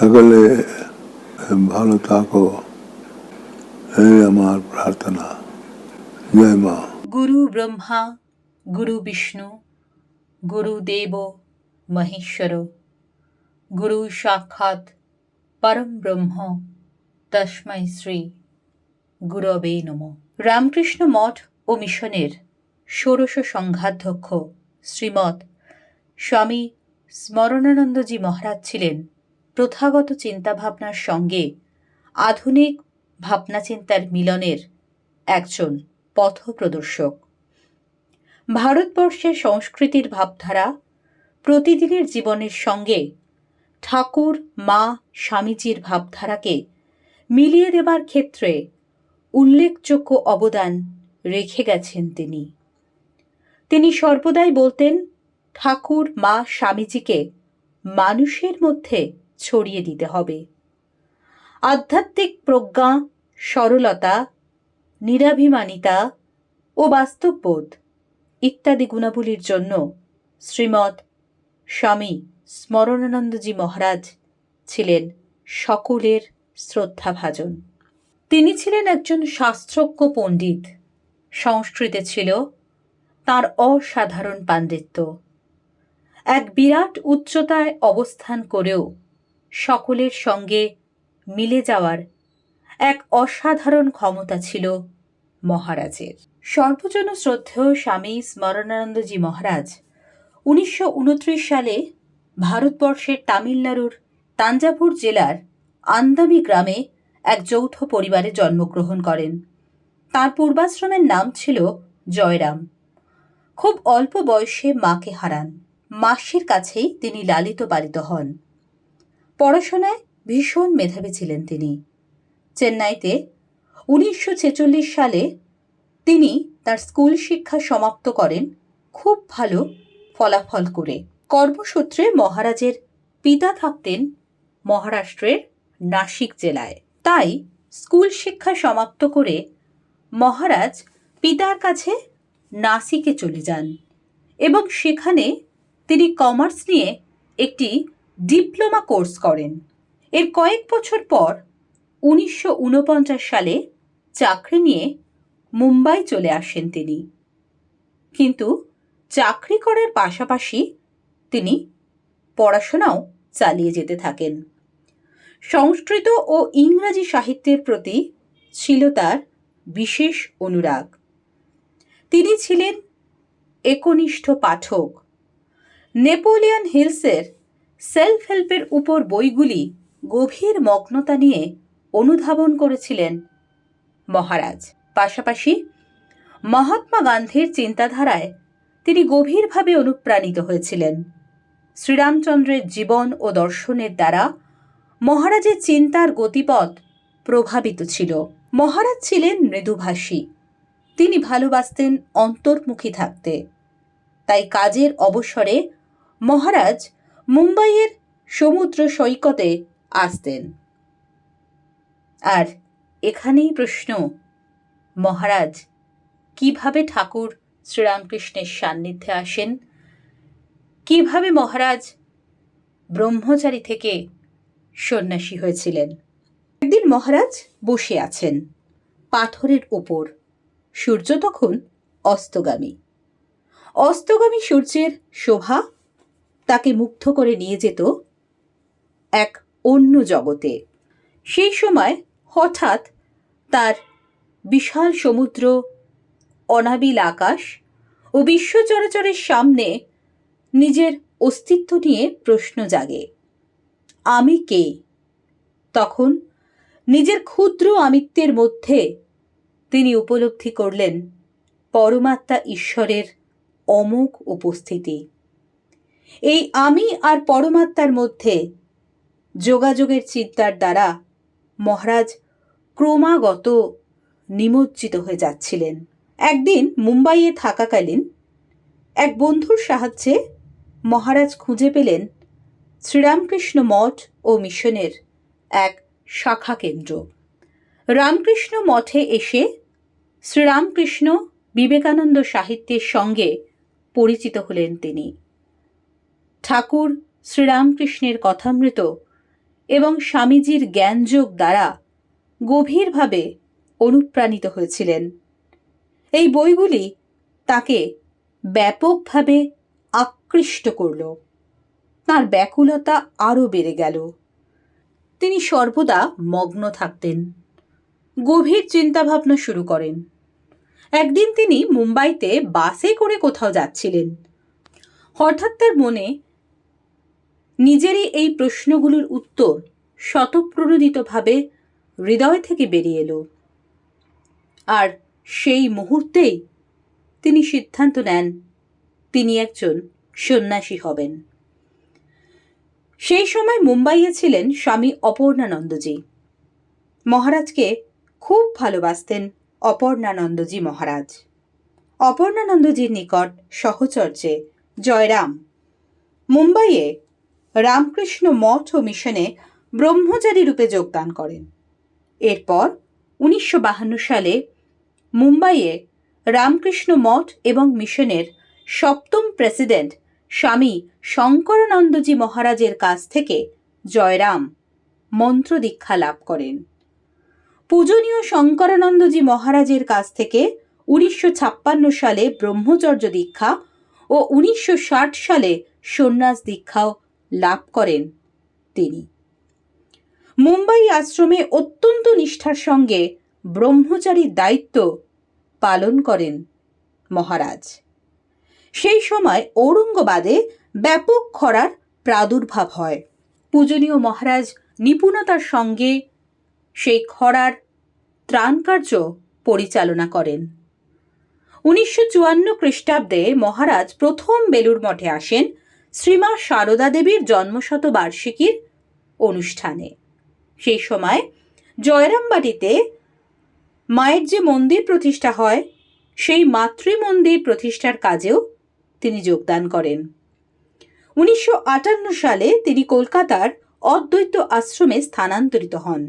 সকলে ভালো থাকো। এই আমার প্রার্থনা। জয় মা। গুরু ব্রহ্মা, গুরু বিষ্ণু গুরুদেব মহেশ্বর, গুরু সাক্ষাৎ পরম ব্রহ্ম, তস্মৈ শ্রী গুরবে নম। রামকৃষ্ণ মঠ ও মিশনের ষোড়শ সংঘাধ্যক্ষ শ্রীমৎ স্বামী স্মরণানন্দজি মহারাজ ছিলেন প্রথাগত চিন্তাভাবনার সঙ্গে আধুনিক ভাবনাচিন্তার মিলনের একজন পথপ্রদর্শক। ভারতবর্ষের সংস্কৃতির ভাবধারা প্রতিদিনের জীবনের সঙ্গে ঠাকুর, মা, স্বামীজির ভাবধারাকে মিলিয়ে দেবার ক্ষেত্রে উল্লেখযোগ্য অবদান রেখে গেছেন তিনি। তিনি সর্বদাই বলতেন, ঠাকুর, মা, স্বামীজিকে মানুষের মধ্যে ছড়িয়ে দিতে হবে। আধ্যাত্মিক প্রজ্ঞা, সরলতা, নিরাভিমানিতা ও বাস্তববোধ ইত্যাদি গুণাবলীর জন্য শ্রীমৎ স্বামী স্মরণানন্দজি মহারাজ ছিলেন সকলের শ্রদ্ধাভাজন। তিনি ছিলেন একজন শাস্ত্রজ্ঞ পণ্ডিত। সংস্কৃতে ছিল তার অসাধারণ পাণ্ডিত্য। এক বিরাট উচ্চতায় অবস্থান করেও সকলের সঙ্গে মিলে যাওয়ার এক অসাধারণ ক্ষমতা ছিল মহারাজের। সর্বজন শ্রদ্ধেয় স্বামী স্মরণানন্দজি মহারাজ উনিশশো উনত্রিশ সালে ভারতবর্ষের তামিলনাড়ুর তাঞ্জাভুর জেলার আন্দামি গ্রামে এক যৌথ পরিবারে জন্মগ্রহণ করেন। তার পূর্বাশ্রমের নাম ছিল জয়রাম। খুব অল্প বয়সে মাকে হারান। মাসির কাছেই তিনি লালিত পালিত হন। পড়াশোনায় ভীষণ মেধাবী ছিলেন তিনি। চেন্নাইতে উনিশশো ছেচল্লিশ সালে তিনি তার স্কুল শিক্ষা সমাপ্ত করেন খুব ভালো ফলাফল করে। কর্মসূত্রে মহারাজের পিতা থাকতেন মহারাষ্ট্রের নাসিক জেলায়। তাই স্কুল শিক্ষা সমাপ্ত করে মহারাজ পিতার কাছে নাসিকে চলে যান এবং সেখানে তিনি কমার্স নিয়ে একটি ডিপ্লোমা কোর্স করেন। এর কয়েক বছর পর উনিশশো উনপঞ্চাশ সালে চাকরি নিয়ে মুম্বাই চলে আসেন তিনি। কিন্তু চাকরি করার পাশাপাশি তিনি পড়াশোনাও চালিয়ে যেতে থাকেন। সংস্কৃত ও ইংরাজি সাহিত্যের প্রতি ছিল তার বিশেষ অনুরাগ। তিনি ছিলেন একনিষ্ঠ পাঠক। নেপোলিয়ন হিলসের সেলফ হেল্পের উপর বইগুলি গভীর মগ্নতা নিয়ে অনুধাবন করেছিলেন মহারাজ। পাশাপাশি মহাত্মা গান্ধীর চিন্তাধারায় তিনি গভীরভাবে অনুপ্রাণিত হয়েছিলেন। শ্রীরামচন্দ্রের জীবন ও দর্শনের দ্বারা মহারাজের চিন্তার গতিপথ প্রভাবিত ছিল। মহারাজ ছিলেন মৃদুভাষী। তিনি ভালোবাসতেন অন্তর্মুখী থাকতে। তাই কাজের অবসরে মহারাজ মুম্বাইয়ের সমুদ্র সৈকতে আসতেন। আর এখানেই প্রশ্ন, মহারাজ, কীভাবে ঠাকুর শ্রীরামকৃষ্ণের সান্নিধ্যে আসেন? কীভাবে মহারাজ ব্রহ্মচারী থেকে সন্ন্যাসী হয়েছিলেন? একদিন মহারাজ বসে আছেন পাথরের ওপর সূর্য তখন অস্তগামী। অস্তগামী সূর্যের শোভা তাকে মুগ্ধ করে নিয়ে যেত এক অন্য জগতে। সেই সময় হঠাৎ তার বিশাল সমুদ্র, অনাবিল আকাশ ও বিশ্ব চরাচরের সামনে নিজের অস্তিত্ব নিয়ে প্রশ্ন জাগে, আমি কে? তখন নিজের ক্ষুদ্র আমিত্বের মধ্যে তিনি উপলব্ধি করলেন পরমাত্মা ঈশ্বরের অমোঘ উপস্থিতি। এই আমি আর পরমাত্মার মধ্যে যোগাযোগের চিন্তার দ্বারা মহারাজ ক্রমাগত নিমজ্জিত হয়ে যাচ্ছিলেন। একদিন মুম্বাইয়ে থাকাকালীন এক বন্ধুর সাহায্যে মহারাজ খুঁজে পেলেন শ্রীরামকৃষ্ণ মঠ ও মিশনের এক শাখা কেন্দ্র। রামকৃষ্ণ মঠে এসে শ্রীরামকৃষ্ণ বিবেকানন্দ সাহিত্যের সঙ্গে পরিচিত হলেন তিনি। ঠাকুর শ্রীরামকৃষ্ণের কথামৃত এবং স্বামীজির জ্ঞানযোগ দ্বারা গভীরভাবে অনুপ্রাণিত হয়েছিলেন। এই বইগুলি তাকে ব্যাপকভাবে আকৃষ্ট করল। তার ব্যাকুলতা আরও বেড়ে গেল। তিনি সর্বদা মগ্ন থাকতেন। গভীর চিন্তাভাবনা শুরু করেন। একদিন তিনি মুম্বাইতে বাসে করে কোথাও যাচ্ছিলেন। হঠাৎ তার মনে নিজেরই এই প্রশ্নগুলোর উত্তর স্বতঃপ্রণোদিতভাবে হৃদয় থেকে বেরিয়ে এলো। আর সেই মুহূর্তেই তিনি সিদ্ধান্ত নেন, তিনি একজন সন্ন্যাসী হবেন। সেই সময় মুম্বাইয়ে ছিলেন স্বামী অপর্ণানন্দজি। মহারাজকে খুব ভালোবাসতেন অপর্ণানন্দজি মহারাজ। অপর্ণানন্দজির নিকট সহচর্যে জয়রাম মুম্বাইয়ে রামকৃষ্ণ মঠ ও মিশনে ব্রহ্মচারী রূপে যোগদান করেন। এরপর উনিশশো সালে মুম্বাইয়ে রামকৃষ্ণ মঠ এবং মিশনের সপ্তম প্রেসিডেন্ট স্বামী শঙ্করানন্দজি মহারাজের কাছ থেকে জয়রাম মন্ত্র দীক্ষা লাভ করেন। পূজনীয় শঙ্করানন্দজি মহারাজের কাছ থেকে উনিশশো ছাপ্পান্ন সালে ব্রহ্মচর্য দীক্ষা ও উনিশশো ষাট সালে সন্ন্যাস দীক্ষাও লাভ করেন তিনি। মুম্বাই আশ্রমে অত্যন্ত নিষ্ঠার সঙ্গে ব্রহ্মচারীর দায়িত্ব পালন করেন মহারাজ। সেই সময় ঔরঙ্গবাদে ব্যাপক খরার প্রাদুর্ভাব হয়। পূজনীয় মহারাজ নিপুণতার সঙ্গে সেই খরার ত্রাণকার্য পরিচালনা করেন। উনিশশো চুয়ান্ন খ্রিস্টাব্দে মহারাজ প্রথম বেলুর মঠে আসেন শ্রীমা সারদা দেবীর জন্মশতবার্ষিকীর অনুষ্ঠানে। সেই সময় জয়রামবাটিতে মায়ের যে মন্দির প্রতিষ্ঠা হয়, সেই মাতৃ মন্দির প্রতিষ্ঠার কাজেও তিনি যোগদান করেন। উনিশশো আটান্ন সালে তিনি কলকাতার অদ্বৈত আশ্রমে স্থানান্তরিত হন।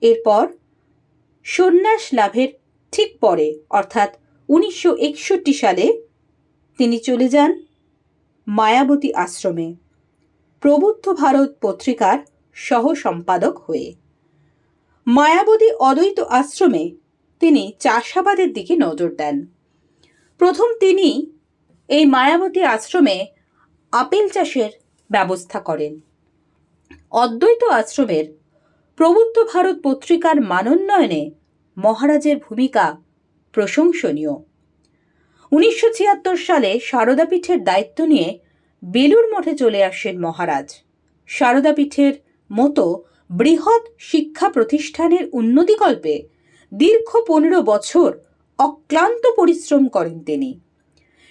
এরপর সন্ন্যাস লাভের ঠিক পরে, অর্থাৎ উনিশশো একষট্টি সালে তিনি চলে যান মায়াবতী আশ্রমে। প্রবুদ্ধ ভারত পত্রিকার সহ সম্পাদক হয়ে। মায়াবতী অদ্বৈত আশ্রমে তিনি চাষাবাদের দিকে নজর দেন। প্রথম তিনি এই মায়াবতী আশ্রমে আপেল চাষের ব্যবস্থা করেন। অদ্বৈত আশ্রমের প্রবুদ্ধ ভারত পত্রিকার মানোন্নয়নে মহারাজের ভূমিকা প্রশংসনীয়। উনিশশো ছিয়াত্তর সালে সারদাপীঠের দায়িত্ব নিয়ে বেলুর মঠে চলে আসেন মহারাজ। সারদাপীঠের মতো বৃহৎ শিক্ষা প্রতিষ্ঠানের উন্নতিকল্পে দীর্ঘ পনেরো বছর অক্লান্ত পরিশ্রম করেন তিনি।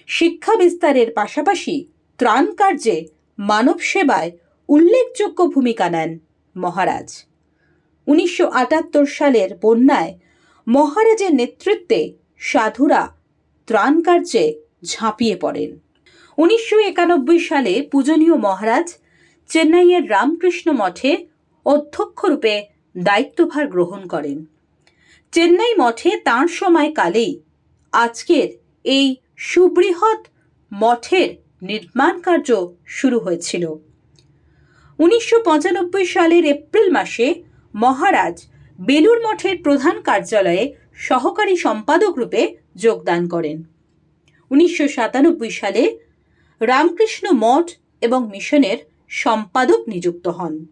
শিক্ষা বিস্তারের পাশাপাশি ত্রাণ কার্যে মানব সেবায় উল্লেখযোগ্য ভূমিকা নেন মহারাজ। উনিশশো আটাত্তর সালের বন্যায় মহারাজের নেতৃত্বে সাধুরা ত্রাণ কার্যে ঝাঁপিয়ে পড়েন। উনিশশো একানব্বই সালে পূজনীয় মহারাজ চেন্নাইয়ের রামকৃষ্ণ মঠে অধ্যক্ষরূপে দায়িত্বভার গ্রহণ করেন। চেন্নাই মঠে তাঁর সময়কালেই আজকের এই সুবৃহৎ মঠের নির্মাণ কার্য শুরু হয়েছিল। উনিশশো পঁচানব্বই সালের এপ্রিল মাসে মহারাজ বেলুর মঠের প্রধান কার্যালয়ে সহকারী সম্পাদক রূপে যোগদান করেন। উনিশশো সাতানব্বই সালে রামকৃষ্ণ মঠ এবং মিশনের সম্পাদক নিযুক্ত হন।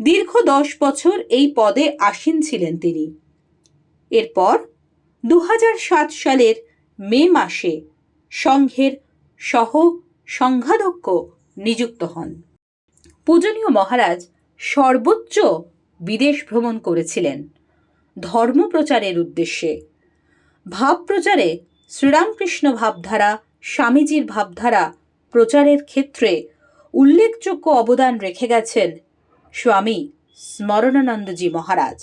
দীর্ঘ দশ বছর এই পদে আসীন ছিলেন তিনি। এরপর দু সালের মে মাসে সংঘের সহ সংঘাধ্যক্ষ নিযুক্ত হন। পূজনীয় মহারাজ সর্বোচ্চ বিদেশ ভ্রমণ করেছিলেন ধর্ম প্রচারের উদ্দেশ্যে। ভাব প্রচারে শ্রীরামকৃষ্ণ ভাবধারা, স্বামীজির ভাবধারা প্রচারের ক্ষেত্রে উল্লেখযোগ্য অবদান রেখে গেছেন স্বামী স্মরণানন্দজি মহারাজ।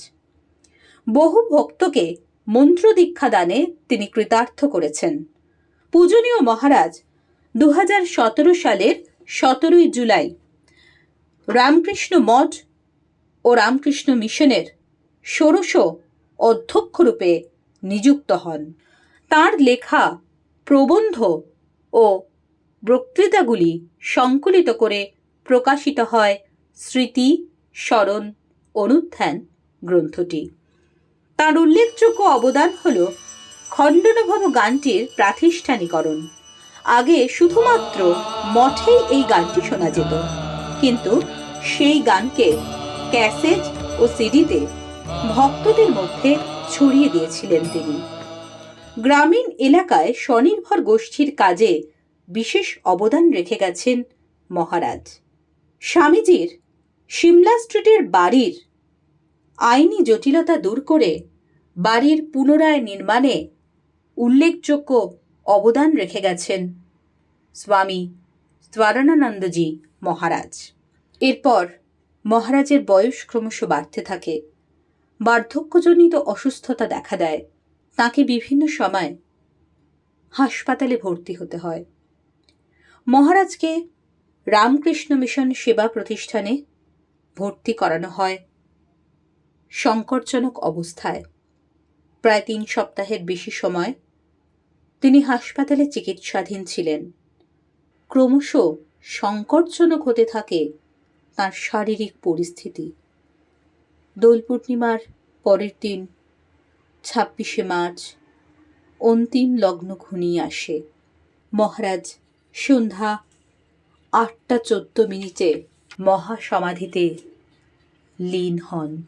বহু ভক্তকে মন্ত্র দীক্ষা দানে তিনি কৃতার্থ করেছেন। পূজনীয় মহারাজ দু হাজার সতেরো সালের সতেরোই জুলাই রামকৃষ্ণ মঠ ও রামকৃষ্ণ মিশনের ষোড়শ অধ্যক্ষরূপে নিযুক্ত হন। তার লেখা প্রবন্ধ ও বক্তৃতাগুলি সংকলিত করে প্রকাশিত হয় স্মৃতি, স্মরণ অনুধ্যান গ্রন্থটি। তার উল্লেখযোগ্য অবদান হল খণ্ডনভব গানটির প্রাতিষ্ঠানিকরণ। আগে শুধুমাত্র মঠেই এই গানটি শোনা যেত, কিন্তু সেই গানকে ক্যাসেট ও সিডিতে ভক্তদের মধ্যে ছড়িয়ে দিয়েছিলেন তিনি। গ্রামীণ এলাকায় স্বনির্ভর গোষ্ঠীর কাজে বিশেষ অবদান রেখে গেছেন মহারাজ। স্বামীজির সিমলা স্ট্রিটের বাড়ির আইনি জটিলতা দূর করে বাড়ির পুনরায় নির্মাণে উল্লেখযোগ্য অবদান রেখে গেছেন স্বামী স্বরণানন্দজি মহারাজ। এরপর মহারাজের বয়স ক্রমশ বাড়তে থাকে। বার্ধক্যজনিত অসুস্থতা দেখা দেয়। তাকে বিভিন্ন সময় হাসপাতালে ভর্তি হতে হয়। মহারাজকে রামকৃষ্ণ মিশন সেবা প্রতিষ্ঠানে ভর্তি করানো হয়। সংকটজনক অবস্থায়। প্রায় তিন সপ্তাহের বেশি সময় তিনি হাসপাতালে চিকিৎসাধীন ছিলেন। ক্রমশ সংকটজনক হতে থাকে তার শারীরিক পরিস্থিতি। দোল পূর্ণিমার পরের দিন, ছাব্বিশে মার্চ, অন্তিম লগ্ন ঘনিয়ে আসে। মহারাজ সন্ধ্যা আটটা চোদ্দ মিনিটে মহাসমাধিতে লীন হন।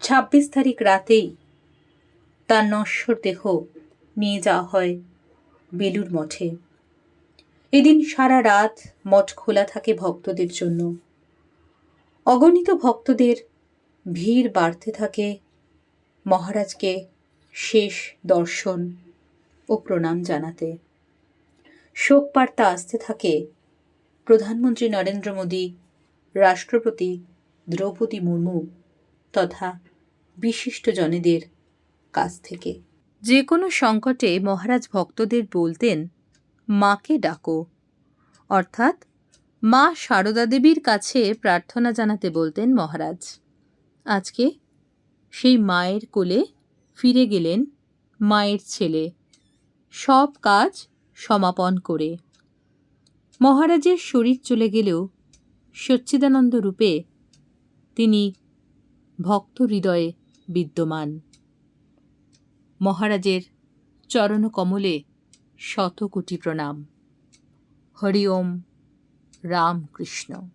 ছাব্বিশ তারিখ রাতেই তার নশ্বর দেহ নিয়ে যাওয়া হয় বেলুর মঠে। এদিন সারা রাত মঠ খোলা থাকে ভক্তদের জন্য। অগণিত ভক্তদের ভিড় বাড়তে থাকে। মহারাজকে শেষ দর্শন ও প্রণাম জানাতে। শোক বার্তা আসতে থাকে প্রধানমন্ত্রী নরেন্দ্র মোদী, রাষ্ট্রপতি দ্রৌপদী মুর্মু তথা বিশিষ্ট জনেদের কাছ থেকে। যে কোনো সংকটে মহারাজ ভক্তদের বলতেন, মাকে ডাকো। অর্থাৎ, মা সারদা দেবীর কাছে প্রার্থনা জানাতে বলতেন মহারাজ। আজকে সেই মায়ের কোলে ফিরে গেলেন মায়ের ছেলে। সব কাজ সমাপন করে। মহারাজের শরীর চলে গেলেও সচ্চিদানন্দ রূপে তিনি ভক্ত হৃদয়ে বিদ্যমান। মহারাজের চরণকমলে শত কোটি প্রণাম। হরি ওম রামকৃষ্ণ।